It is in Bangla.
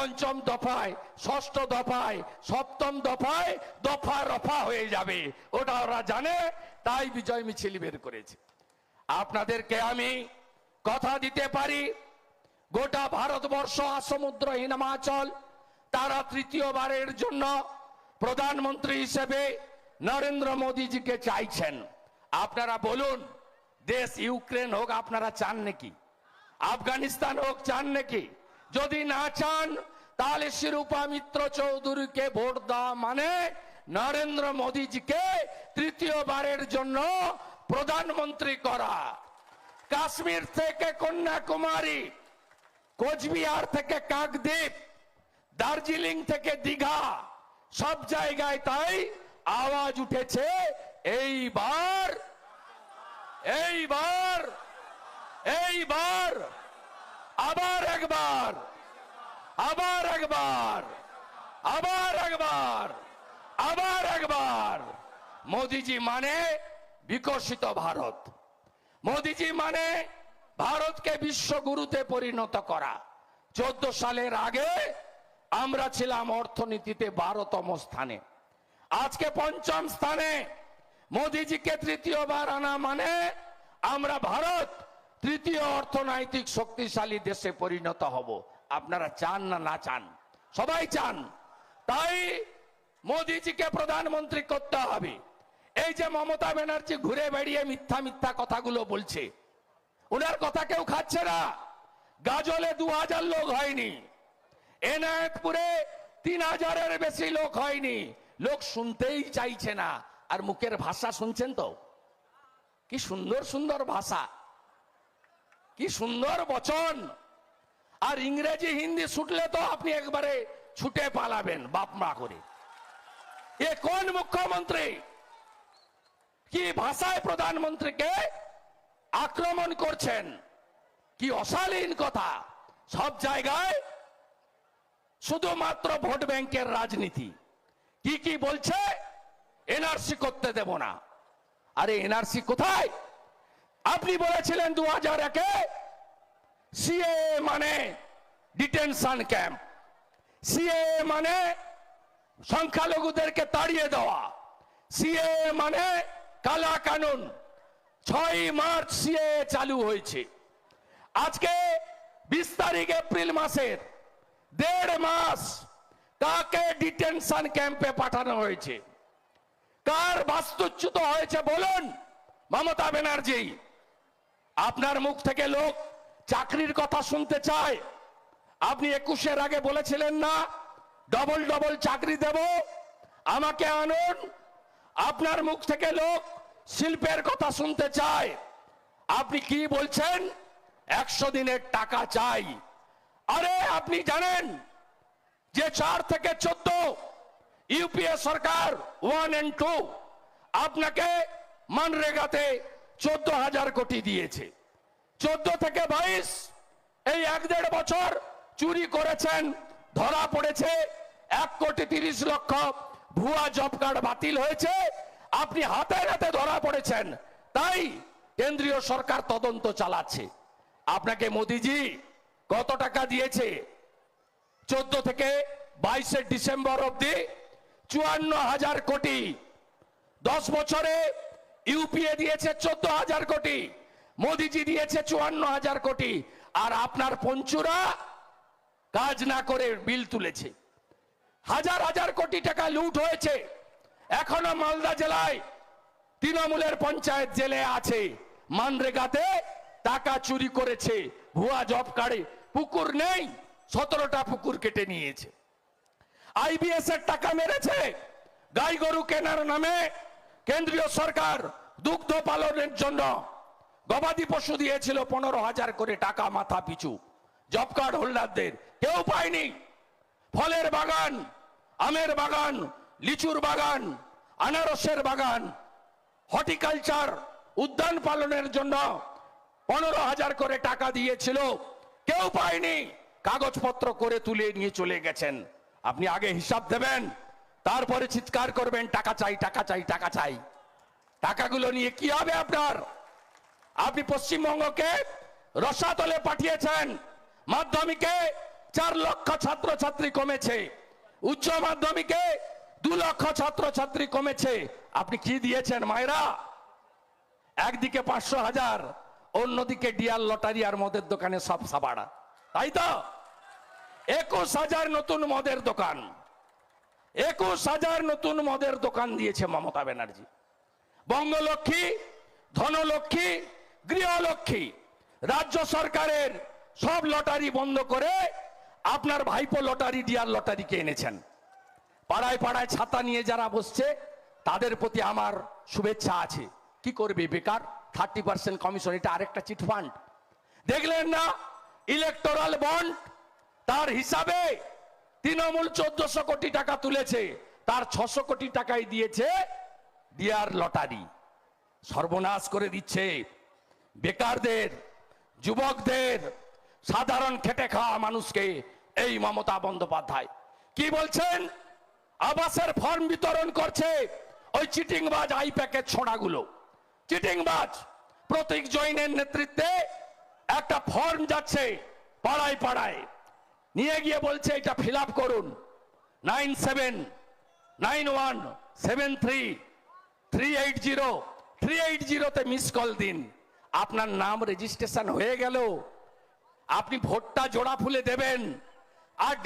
পঞ্চম দফায়, ষষ্ঠ দফায়, সপ্তম দফায় দফা রফা হয়ে যাবে। ওটা ওরা জানে, তাই বিজয় মিছিল বের করেছে। আপনাদেরকে আমি কথা দিতে পারি, গোটা ভারতবর্ষ সমুদ্র হিমাচল, তারা তৃতীয়বারের জন্য প্রধানমন্ত্রী হিসেবে নরেন্দ্র মোদীজিকে চাইছেন। আপনারা বলুন, দেশ ইউক্রেন হোক আপনারা চান নাকি? আফগানিস্তান হোক চান নাকি? যদি না চান, তাহলে শিরূপা মিত্র চৌধুরীকে ভোট দেওয়া মানে নরেন্দ্র মোদীজিকে তৃতীয়বারের জন্য প্রধানমন্ত্রী করা। কাশ্মীর থেকে কন্যাকুমারী, কোচবিহার থেকে কাকদ্বীপ, দার্জিলিং থেকে দীঘা, সব জায়গায় তাই আওয়াজ উঠেছে, এইবার এইবার এইবার আবার একবার আবার একবার আবার একবার আবার একবার। মোদিজি মানে বিকশিত ভারত। মোদিজি মানে ভারতকে বিশ্বগুরুতে পরিণত করা। চোদ্দ সালের আগে আমরা ছিলাম অর্থনীতিতে বারোতম স্থানে। আজকে পঞ্চম স্থানে। মোদিজিকে তৃতীয়বার আনা মানে আমরা ভারত। তৃতীয় অর্থনৈতিক শক্তিশালী দেশে পরিণত হব। আপনারা চান না না চান? সবাই চান। তাই মোদিজিকে প্রধানমন্ত্রী করতে হবে। এই যে মমতা ব্যানার্জি ঘুরে বেড়িয়ে মিথ্যা মিথ্যা কথাগুলো বলছে, ওনার কথা কেউ খাচ্ছে না। গাজলে দু হাজার লোক হয়নি। এনায়তপুরে তিন হাজারের বেশি লোক হয়নি। লোক শুনতেই চাইছে না। আর মুখের ভাষা শুনছেন তো? কি সুন্দর সুন্দর ভাষা। কি সুন্দর বচন। আর ইংরেজি, হিন্দি ছুটলে তো আপনি একবারে ছুটে পালাবেন, বাপ মা করে। এ কোন মুখ্যমন্ত্রী? কি ভাষায় প্রধানমন্ত্রীকে আক্রমণ করছেন? কি অশালীন কথা। সব জায়গায় শুধুমাত্র ভোট ব্যাংকের রাজনীতি। কি কি বলছে? এনআরসি করতে দেব না। আরে, এনআরসি কোথায়? আপনি বলেছিলেন দু হাজার একে সিএ মানে ডিটেনশন ক্যাম্প। সিএ মানে সংখ্যালঘুদেরকে তাড়িয়ে দেওয়া। সিএ মানে কালা কানুন। ছয় মার্চ সিএ চালু হয়েছে। আজকে বিশ তারিখ এপ্রিল মাসের দেড় মাস কাকে ডিটেনশন ক্যাম্পে পাঠানো হয়েছে? কার বাস্তুচ্যুত হয়েছে বলুন? মমতা ব্যানার্জি। আপনার মুখ থেকে লোক চাকরির কথা শুনতে চায়। আপনি একুশের আগে বলেছিলেন না ডবল ডবল চাকরি দেব, আমাকে আনুন। আপনার মুখ থেকে লোক শিল্পের কথা শুনতে চায়। আপনি কি বলছেন? একশো দিনের টাকা চাই। আরে, আপনি জানেন যে চার থেকে চোদ্দ ইউপিএ সরকার ওয়ান এন্ড টু আপনাকে মানরেগাতে চোদ্দ হাজার কোটি দিয়েছে। চোদ্দ থেকে বাইশ, এই এক দেড় বছর চুরি করেছেন, ধরা পড়েছে, এক কোটি তিরিশ লক্ষ ভুয়া জব কার্ড বাতিল হয়েছে, আপনি হাতে হাতে ধরা পড়েছেন। তাই কেন্দ্রীয় সরকার তদন্ত চালাচ্ছে। আপনাকে মোদিজি কত টাকা দিয়েছে? চোদ্দ থেকে বাইশে ডিসেম্বর অব্দি চুয়ান্ন হাজার কোটি। দশ বছরে ইউপিএ দিয়েছে চোদ্দ হাজার কোটি, মোদিজি দিয়েছে চুয়ান্ন হাজার কোটি, আর আপনার পঞ্চুরা কাজ না করে বিল তুলেছে। হাজার হাজার কোটি টাকা লুট হয়েছে। এখনও মালদা জেলায় তৃণমূলের পঞ্চায়েত জেলে আছে। মানরেগাতে টাকা চুরি করেছে। ভুয়া জব কার্ডে পুকুর নেই, সতেরোটা পুকুর কেটে নিয়েছে। আইবিএস এর টাকা মেরেছে। গাই গরু কেনার নামে কেন্দ্রীয় সরকার দুগ্ধ পালনের জন্য গবাদি পশু দিয়েছিল পনেরো হাজার করে টাকা মাথা পিছু। জব কার্ড হোল্ডারদের কেউ পায়নি। ফলের বাগান, আমের বাগান, লিচুর বাগান, আনারসের বাগান, হর্টিকালচার উদ্যান পালনের জন্য পনেরো হাজার করে টাকা দিয়েছিল। কেউ পায়নি। কাগজপত্র করে তুলে নিয়ে চলে গেছেন। আপনি আগে হিসাব দেবেন। তারপরে চিৎকার করবেন, টাকা চাই টাকা চাই টাকা চাই। টাকাগুলো নিয়ে কি হবে আপনার? আপনি পশ্চিমবঙ্গকে রসাতলে পাঠিয়েছেন। মাধ্যমিকে চার লক্ষ ছাত্রছাত্রী কমেছে। উচ্চ মাধ্যমিকে দু লক্ষ ছাত্রছাত্রী কমেছে। আপনি কি দিয়েছেন মায়েরা? একদিকে পাঁচশো হাজার, অন্যদিকে ডিয়ার লটারি আর মদের দোকানে সব সাবাড়া। তাই তো? একুশ হাজার নতুন মদের দোকান। একুশ হাজার নতুন মদের দোকান দিয়েছে মমতা ব্যানার্জি। বঙ্গলক্ষ্মী, ধনলক্ষ্মী, গৃহলক্ষ্মী, রাজ্য সরকারের সব লটারি বন্ধ করে আপনার ভাইপো লটারি, ডিয়ার লটারিকে এনেছেন। পাড়ায় পাড়ায় ছাতা নিয়ে যারা বসছে, তাদের প্রতি আমার শুভেচ্ছা আছে। কি করবে বেকার? থার্টি পার্সেন্ট কমিশন এটা আরেকটা চিট ফান্ড। দেখলেন না ইলেকটোরাল বন্ড তার হিসাবে তৃণমূল চোদ্দশো কোটি টাকা তুলেছে, তার ছশো কোটি টাকাই দিয়েছে ডিয়ার লটারি। সর্বনাশ করে দিচ্ছে। বেকারদের, যুবকদের, সাধারণ খেটে খাওয়া মানুষকে এই মমতা বন্দ্যোপাধ্যায়। কি বলছেন? আবাসের ফর্ম বিতরণ করছে ওই চিটিংবাজ আই প্যাকেট ছোড়াগুলো। চিটিংবাজ, প্রতীক জৈনের নেতৃত্বে একটা ফর্ম যাচ্ছে পাড়ায় পাড়ায়। নিয়ে গিয়ে বলছে, এটা ফিল করুন। Nine seven, nine one, seven three three eight zero, three eight জিরোতে মিস কল দিন। আপনার নাম রেজিস্ট্রেশন হয়ে গেল। আপনি ভোটটা জোড়া ফুলে দেবেন। আর